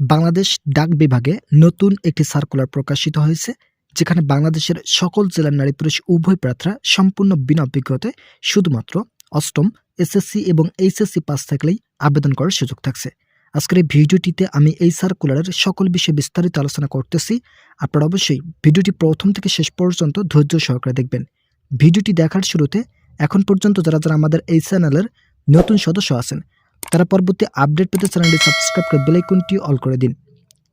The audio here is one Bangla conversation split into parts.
বাংলাদেশ ডাক বিভাগে নতুন একটি সার্কুলার প্রকাশিত হয়েছে, যেখানে বাংলাদেশের সকল জেলার নারী পুরুষ উভয় প্রার্থীরা সম্পূর্ণ বিনা অভিজ্ঞতায় শুধুমাত্র অষ্টম এসএসসি এবং এইচএসসি পাস থাকলেই আবেদন করার সুযোগ থাকছে। আজকের এই ভিডিওটিতে আমি এই সার্কুলারের সকল বিষয়ে বিস্তারিত আলোচনা করতেছি। আপনারা অবশ্যই ভিডিওটি প্রথম থেকে শেষ পর্যন্ত ধৈর্য সহকারে দেখবেন। ভিডিওটি দেখার শুরুতে এখন পর্যন্ত যারা যারা আমাদের এই চ্যানেলের নতুন সদস্য আছেন তারা পরবর্তী আপডেট পেতে চ্যানেলটি সাবস্ক্রাইব করে বেলাইকনটি অল করে দিন।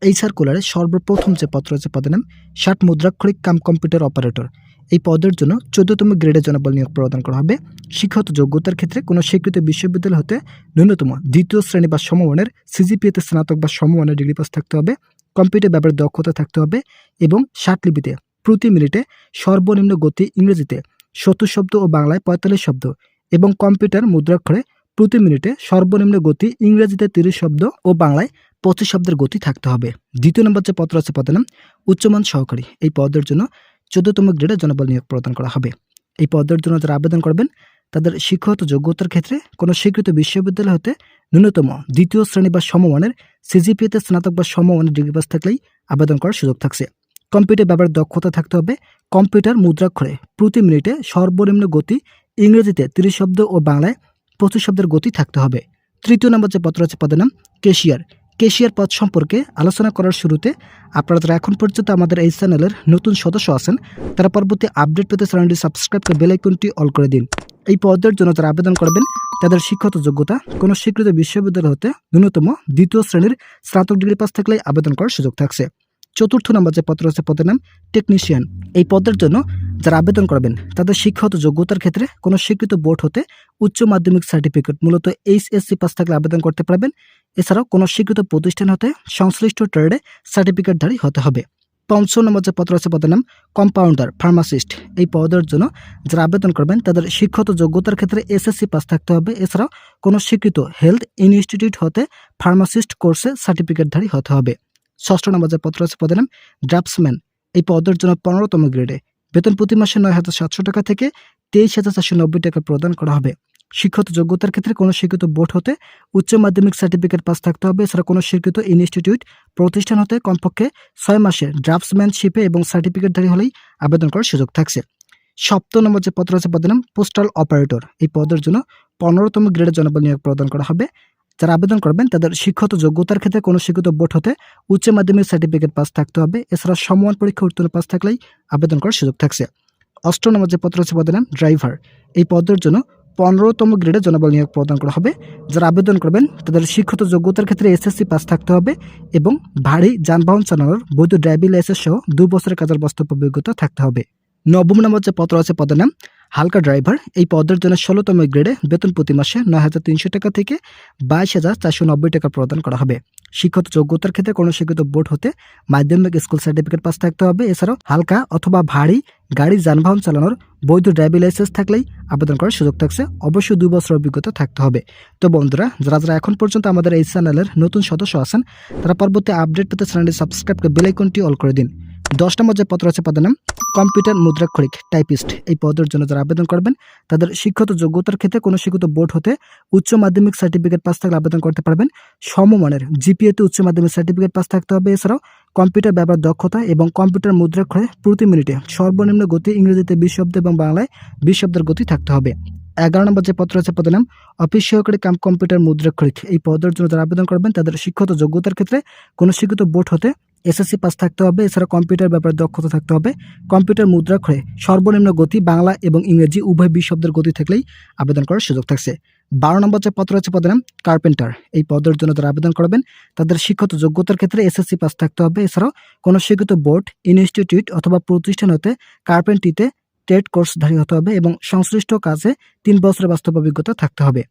এই সার্কুলারে সর্বপ্রথম যে পত্র আছে পদের নাম ষাট মুদ্রাক্ষরিক কাম কম্পিউটার অপারেটর। এই পদের জন্য চোদ্দতম গ্রেডের জনবল নিয়োগ প্রদান করা হবে। শিক্ষাগত যোগ্যতার ক্ষেত্রে কোনো স্বীকৃত বিশ্ববিদ্যালয় হতে ন্যূনতম দ্বিতীয় শ্রেণি বা সমমানের সিজিপিএতে স্নাতক বা সমমানের ডিগ্রি পাস থাকতে হবে, কম্পিউটার ব্যাপারে দক্ষতা থাকতে হবে এবং লিপিতে প্রতি মিনিটে সর্বনিম্ন গতি ইংরেজিতে সত্তর শব্দ ও বাংলায় পঁয়তাল্লিশ শব্দ এবং কম্পিউটার মুদ্রাক্ষরে প্রতি মিনিটে সর্বনিম্ন গতি ইংরেজিতে তিরিশ শব্দ ও বাংলায় পঁচিশ শব্দের গতি থাকতে হবে। দ্বিতীয় নম্বর যে পত্র আছে পদের নাম উচ্চমান সহকারী। এই পদের জন্য চোদ্দতম গ্রেডে জনবল নিয়োগ প্রদান করা হবে। এই পদের জন্য যারা আবেদন করবেন, তাদের শিক্ষাগত যোগ্যতার ক্ষেত্রে কোনো স্বীকৃত বিশ্ববিদ্যালয় হতে ন্যূনতম দ্বিতীয় শ্রেণি বা সমমানের সিজিপিএতে স্নাতক বা সমমানের ডিগ্রি পাস থাকলেই আবেদন করার সুযোগ থাকছে। কম্পিউটার ব্যাপারে দক্ষতা থাকতে হবে। কম্পিউটার মুদ্রাক্ষরে প্রতি মিনিটে সর্বনিম্ন গতি ইংরেজিতে তিরিশ শব্দ ও বাংলায় পঁচিশ শব্দের গতি থাকতে হবে। তৃতীয় নম্বর যে পত্র আছে পদের নাম কেশিয়ার। কেশিয়ার পদ সম্পর্কে আলোচনা করার শুরুতে আপনারা যারা এখন পর্যন্ত আমাদের এই চ্যানেলের নতুন সদস্য আছেন, তারা পরবর্তী আপডেট পেতে চ্যানেলটি সাবস্ক্রাইব করে বেলাইকনটি অল করে দিন। এই পদের জন্য যারা আবেদন করবেন, তাদের শিক্ষাগত যোগ্যতা কোনো স্বীকৃত বিশ্ববিদ্যালয় হতে ন্যূনতম দ্বিতীয় শ্রেণির স্নাতক ডিগ্রি পাস থাকলেই আবেদন করার সুযোগ থাকছে। চতুর্থ নম্বর যে পত্র আছে পদের নাম টেকনিশিয়ান এই পদের জন্য যারা আবেদন করবেন, তাদের শিক্ষাগত যোগ্যতার ক্ষেত্রে কোনো স্বীকৃত বোর্ড হতে উচ্চ মাধ্যমিক সার্টিফিকেট মূলত এইচএসসি পাস থাকলে আবেদন করতে পারবেন। এছাড়াও কোনো স্বীকৃত প্রতিষ্ঠান হতে সংশ্লিষ্ট ট্রেডে সার্টিফিকেটধারী হতে হবে। পঞ্চম নম্বর যে পত্র আছে পদের নাম কম্পাউন্ডার ফার্মাসিস্ট এই পদের জন্য যারা আবেদন করবেন, তাদের শিক্ষাগত যোগ্যতার ক্ষেত্রে এসএসসি পাস থাকতে হবে। এছাড়াও কোনো স্বীকৃত হেলথ ইনস্টিটিউট হতে ফার্মাসিস্ট কোর্সে সার্টিফিকেটধারী হতে হবে। ষষ্ঠ নম্বর যে পত্র আছে পদের নাম ড্রাফটসম্যান এই পদের জন্য পনেরোতম গ্রেডে বেতন প্রতি মাসে নয় হাজার সাতশো টাকা থেকে তেইশ হাজার চারশো নব্বই টাকা প্রদান করা হবে। শিক্ষাগত যোগ্যতার ক্ষেত্রে কোনো স্বীকৃত বোর্ড হতে উচ্চ মাধ্যমিক সার্টিফিকেট পাস থাকতে হবে। এছাড়া কোনো স্বীকৃত ইনস্টিটিউট প্রতিষ্ঠান হতে কমপক্ষে ছয় মাসের ড্রাফটসম্যানশিপে এবং সার্টিফিকেটধারী হলেই আবেদন করার সুযোগ থাকছে। সপ্তম নম্বর যে পত্র আছে পদের নাম পোস্টাল অপারেটর এই পদের জন্য পনেরোতম গ্রেডের জনবল নিয়োগ প্রদান করা হবে। যারা আবেদন করবেন, তাদের শিক্ষাগত যোগ্যতার ক্ষেত্রে কোনো শিক্ষিত বোর্ড হতে উচ্চ মাধ্যমিক সার্টিফিকেট পাস থাকতে হবে। এছাড়া সমমান পরীক্ষা উত্তীর্ণ পাস থাকলেই আবেদন করার সুযোগ থাকছে। অষ্টম নম্বর যে পত্র আছে পদের নাম ড্রাইভার এই পদের জন্য পনেরোতম গ্রেডে জনবল নিয়োগ প্রদান করা হবে। যারা আবেদন করবেন, তাদের শিক্ষিত যোগ্যতার ক্ষেত্রে এসএসসি পাস থাকতে হবে এবং ভারী যানবাহন চালানোর বৈধ ড্রাইভিং লাইসেন্স সহ দু বছরের কাজের বাস্তব অভিজ্ঞতা থাকতে হবে। নবম নম্বর যে পত্র আছে পদের নাম হালকা ড্রাইভার। এই পদের জন্য ষোলোতম গ্রেডে বেতন প্রতি মাসে নয় হাজার তিনশো টাকা থেকে বাইশ হাজার চারশো নব্বই টাকা প্রদান করা হবে। শিক্ষত যোগ্যতার ক্ষেত্রে কোনো শিক্ষিত বোর্ড হতে মাধ্যমিক স্কুল সার্টিফিকেট পাস থাকতে হবে। এছাড়াও হালকা অথবা ভারী গাড়ি যানবাহন চালানোর বৈধ ড্রাইভিং লাইসেন্স থাকলেই আবেদন করার সুযোগ থাকছে। অবশ্যই দুই বছর অভিজ্ঞতা থাকতে হবে। তো বন্ধুরা, যারা যারা এখন পর্যন্ত আমাদের এই চ্যানেলের নতুন সদস্য আছেন, তারা পরবর্তী আপডেট পেতে চ্যানেলটি সাবস্ক্রাইব করে বেলাইকনটি অল করে দিন। দশ নম্বর যে পত্র আছে, পদের নাম কম্পিউটার মুদ্রাক্ষরিক টাইপিস্ট এই পদের জন্য যারা আবেদন করবেন, তাদের শিক্ষত যোগ্যতার ক্ষেত্রে কোনো শিক্ষিত বোর্ড হতে উচ্চ মাধ্যমিক সার্টিফিকেট পাস থাকলে আবেদন করতে পারবেন। সমমানের জিপিএতে উচ্চ মাধ্যমিক সার্টিফিকেট পাস থাকতে হবে। এছাড়াও কম্পিউটার ব্যবহার দক্ষতা এবং কম্পিউটার মুদ্রাক্ষরে প্রতি মিনিটে সর্বনিম্ন গতি ইংরেজিতে বিশ শব্দ এবং বাংলায় বিশ শব্দের গতি থাকতে হবে। এগারো নম্বর যে পত্র আছে পদের নাম, অফিস সহকারী কাম কম্পিউটার মুদ্রাক্ষরিক। এই পদের জন্য যারা আবেদন করবেন, তাদের শিক্ষত যোগ্যতার ক্ষেত্রে কোনো শিক্ষিত বোর্ড হতে এসএসসি পাস থাকতে হবে, এছাড়া কম্পিউটার ব্যাপারে দক্ষতা থাকতে হবে। কম্পিউটার মুদ্রা মুদ্রাক্ষরে সর্বনিম্ন গতি বাংলা এবং ইংরেজি উভয় বিশ শব্দের গতি থাকলেই আবেদন করার সুযোগ থাকছে। বারো নম্বর যে পত্র আছে, পদের নাম কার্পেন্টার। এই পদের জন্য যারা আবেদন করবেন, তাদের শিক্ষত যোগ্যতার ক্ষেত্রে এসএসসি পাস থাকতে হবে। এছাড়াও কোনো শিক্ষিত বোর্ড, ইনস্টিটিউট অথবা প্রতিষ্ঠান হতে কার্পেন্টিতে ট্রেড কোর্সধারী হতে হবে এবং সংশ্লিষ্ট কাজে তিন বছরের বাস্তব অভিজ্ঞতা থাকতে হবে।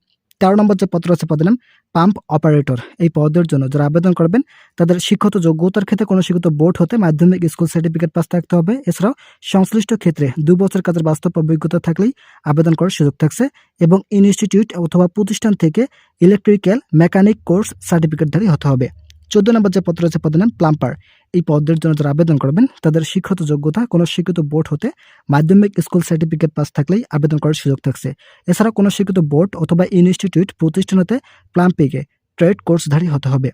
তেরো নম্বর যে পত্র আছে পদের নাম পাম্প অপারেটর। এই পদের জন্য যারা আবেদন করবেন, তাদের শিক্ষত যোগ্যতার ক্ষেত্রে কোনো শিক্ষিত বোর্ড হতে মাধ্যমিক স্কুল সার্টিফিকেট পাস থাকতে হবে। এছাড়াও সংশ্লিষ্ট ক্ষেত্রে দু বছর কাজের বাস্তব অভিজ্ঞতা থাকলেই আবেদন করার সুযোগ থাকছে এবং ইনস্টিটিউট অথবা প্রতিষ্ঠান থেকে ইলেকট্রিক্যাল মেকানিক কোর্স সার্টিফিকেটধারী হতে হবে। চোদ্দ নম্বর যে পত্র আছে পদের নাম প্লাম্পার। এই পদের জন্য যারা আবেদন করবেন, তাদের শিক্ষত যোগ্যতা, কোনো শিক্ষিত বোর্ড হতে মাধ্যমিক স্কুল সার্টিফিকেট পাস থাকলেই আবেদন করার সুযোগ থাকছে। এছাড়া কোনো শিক্ষিত বোর্ড অথবা ইনস্টিটিউট প্রতিষ্ঠান হতে প্লাম্পিংয়ে ট্রেড কোর্সধারী হতে হবে।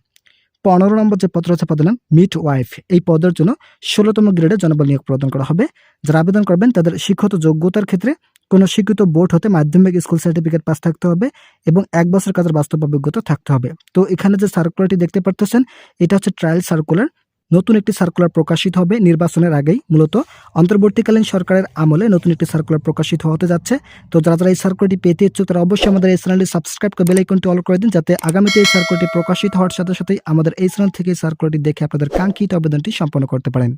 পনেরো নম্বর যে পত্র রয়েছে পদের নাম মিট ওয়াইফ। এই পদের জন্য ষোলোতম গ্রেডে জনবল নিয়োগ প্রদান করা হবে। যারা আবেদন করবেন, তাদের শিক্ষত যোগ্যতার ক্ষেত্রে কোনো স্বীকৃত বোর্ড হতে মাধ্যমিক স্কুল সার্টিফিকেট পাস থাকতে হবে এবং এক বছর কাজের বাস্তব অভিজ্ঞতা থাকতে হবে। তো এখানে যে সার্কুলারটি দেখতে পারতেছেন, এটা হচ্ছে ট্রায়াল সার্কুলার নতুন একটি সার্কুলার প্রকাশিত হবে নির্বাচনের আগেই। মূলত অন্তর্বর্তীকালীন সরকারের আমলে নতুন একটি সার্কুলার প্রকাশিত হতে যাচ্ছে। তো যারা যারা এই সার্কুলারটি পেতে ইচ্ছুক, তারা অবশ্যই আমাদের এই চ্যানেলটি সাবস্ক্রাইব করে বেল আইকনটি অল করে দিন, যাতে আগামীতে এই সার্কুলারটি প্রকাশিত হওয়ার সাথে সাথেই আমাদের এই চ্যানেল থেকে সার্কুলারটি দেখে আপনাদের কাঙ্ক্ষিত আবেদনটি সম্পন্ন করতে পারেন।